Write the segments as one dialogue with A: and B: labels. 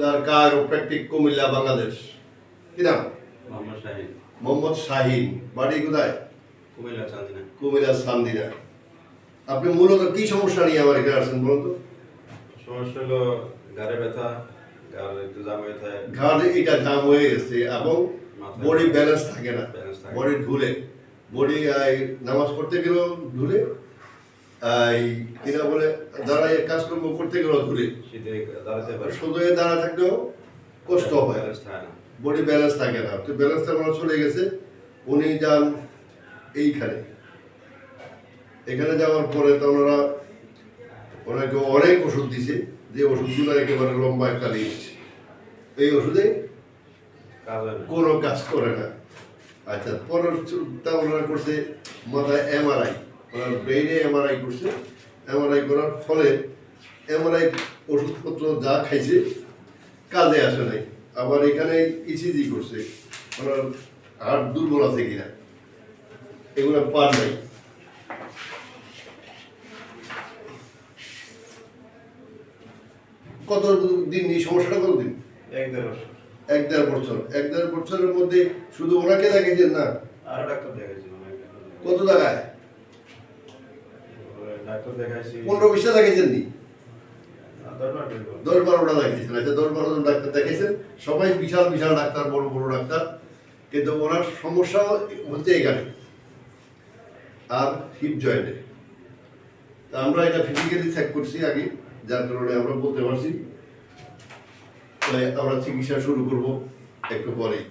A: কায়োপ্র্যাকটিক কুমিল্লা বাংলাদেশ? কি নাম?
B: মোহাম্মদ শাহিন।
A: মোহাম্মদ শাহিন। বাড়ি কোথায়?
B: কুমিল্লা চান্দিনা।
A: কুমিল্লা সান্দিনা আপনি মূলত কি সমস্যা নিয়ে আমার এখানে আসছেন বলুন তো?
B: সমস্যা হলো গাড়ে ব্যথা গাড়ে একটু জাম হয়ে থাকে।
A: ঘাড় এটা জাম হয়ে গেছে এবং বডি ব্যালেন্স থাকে না।
B: Balance থাকে না।
A: বডি ঢুলে। বডি নামাজ পড়তে গেলেও ঢুলে এই কিনা বলে দাঁড়ায় কাজকর্ম করতে
B: শীতে দাঁড়াতে
A: শুধু দাঁড়া থাকলেও কষ্ট হয়। বডি ব্যালেন্স থাকে না। তো ব্যালেন্সটা আমার চলে গেছে। উনি যান এইখানে। এখানে যাওয়ার পরে তো ওনারা ওনাকে অনেক ওষুধ দিছে। যে ওষুধগুলো একেবারে লম্বা একটা লিস্ট এই ওষুধে কোনো কাজ করে না। আচ্ছা পরেরটা ওনারা করছে মাথায় এমআরআই ওনার ব্রেইনে এমআরআই করছে। এমআরআই করার ফলে এমআরআই ওষুধপত্র যা খাইছে কাজে আসে নাই। আবার এখানে ইসিজি করছে। ওনার হার্ট দুর্বল আছে কিনা এগুলো পার নাই। কত দিন এই সমস্যাটা কত দিন
B: এক দেড় বছর।
A: এক দেড় বছর। এক দেড় বছরের মধ্যে শুধু ওনাকে দেখাইছেন না?
B: আরও ডাক্তার দেখাইছি।
A: কত টাকায়?
B: দেখাইছি
A: পনেরো বিশটা দেখাইছেন নি? দশ বারোটা দেখাইছেন। আচ্ছা দশ বারো জন ডাক্তার দেখাইছেন। সবাই বিশাল বিশাল ডাক্তার বড় বড় ডাক্তার। কিন্তু ওনার সমস্যা হচ্ছে এখানে। আর হিপ জয়েন্টে তা আমরা এটা ফিজিক্যালি চেক করছি আগে। যার কারণে আমরা বলতে পারছি। তাই আমরা চিকিৎসা শুরু করব একটু পরেই।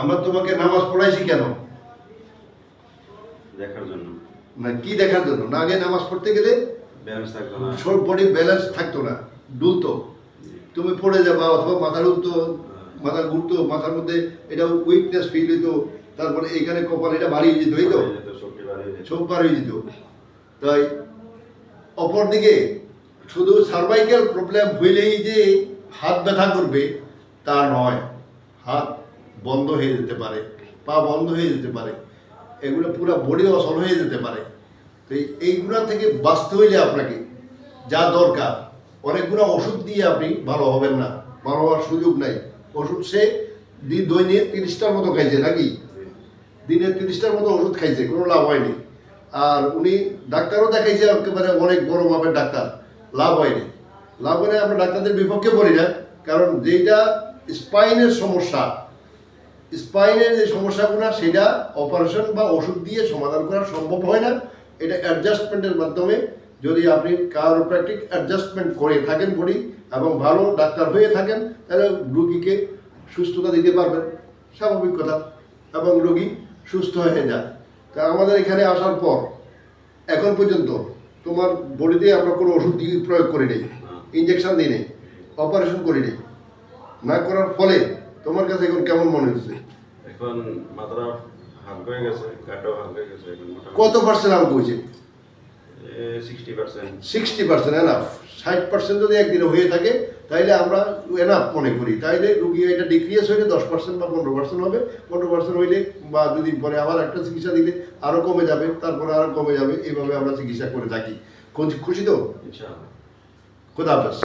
A: আমরা তোমাকে নামাজ পড়াইছি কেন?
B: দেখার জন্য।
A: না কি দেখার জন্য? না আগে নামাজ পড়তে গেলে
B: ব্যালেন্স থাকতো না।
A: বডি ব্যালেন্স থাকতো না ডুলতো তুমি পড়ে যাবা অথবা মাথার উঠতো মাথা ঘুরতো মাথার মধ্যে এটা উইকনেস ফিল হইতো তারপরে এখানে কপাল এটা বাড়িয়ে যেত এই তো
B: বাড়িয়ে বাড়িয়ে
A: চোখ হয়ে যেত। তাই অপরদিকে শুধু সার্ভাইকাল প্রবলেম হইলেই যে হাত ব্যথা করবে তা নয়। হাত বন্ধ হয়ে যেতে পারে, পা বন্ধ হয়ে যেতে পারে, এগুলো পুরো বডি অসল হয়ে যেতে পারে। তো এই- এইগুলা থেকে বাঁচতে হইলে আপনাকে যা দরকার, অনেকগুলো ওষুধ দিয়ে আপনি ভালো হবেন না, ভালো হওয়ার সুযোগ নাই। ওষুধ সে দৈনিক তিরিশটার মতো খাইছে নাকি? দিনে তিরিশটার মতো ওষুধ খাইছে, কোনো লাভ হয়নি। আর উনি ডাক্তারও দেখাইছে একেবারে অনেক বড় মাপের ডাক্তার, লাভ হয়নি। লাভ হয়নি আমরা ডাক্তারদের বিপক্ষে বলি না, কারণ যেটা স্পাইনের সমস্যা স্পাইনের যে সমস্যাগুলো সেটা অপারেশন বা ওষুধ দিয়ে সমাধান করা সম্ভব হয় না। এটা অ্যাডজাস্টমেন্টের মাধ্যমে যদি আপনি কারোপ্র্যাকটিক অ্যাডজাস্টমেন্ট করে থাকেন বডি এবং ভালো ডাক্তার হয়ে থাকেন তাহলে রুগীকে সুস্থতা দিতে পারবেন। স্বাভাবিক কথা। এবং রোগী সুস্থ হয়ে যায়। তা আমাদের এখানে আসার পর এখন পর্যন্ত তোমার বডিতে আমরা কোনো ওষুধ দিয়ে প্রয়োগ করি নেই ইঞ্জেকশন দিই নেই অপারেশন করি নেই না করার ফলে তোমার কাছে এখন কেমন মনে হচ্ছে?
B: এখন মাত্রা হালকা হয়ে গেছে কাটাও হালকা হয়ে গেছে এখন
A: কত পার্সেন্ট আমাকে হয়েছে?
B: সিক্সটি পার্সেন্ট
A: এনাফ ষাট পার্সেন্ট যদি একদিনে হয়ে থাকে তাইলে আমরা এনাফ মনে করি। তাইলে রুগী এটা ডিক্রিয়েস হইলে দশ পার্সেন্ট বা পনেরো পার্সেন্ট হবে। পনেরো পার্সেন্ট হইলে বা দুদিন পরে আবার একটা চিকিৎসা দিলে আরও কমে যাবে তারপরে আরও কমে যাবে। এইভাবে আমরা চিকিৎসা করে থাকি। খুশি- তো?
B: ইনশাআল্লাহ।
A: খোদা হাফেজ।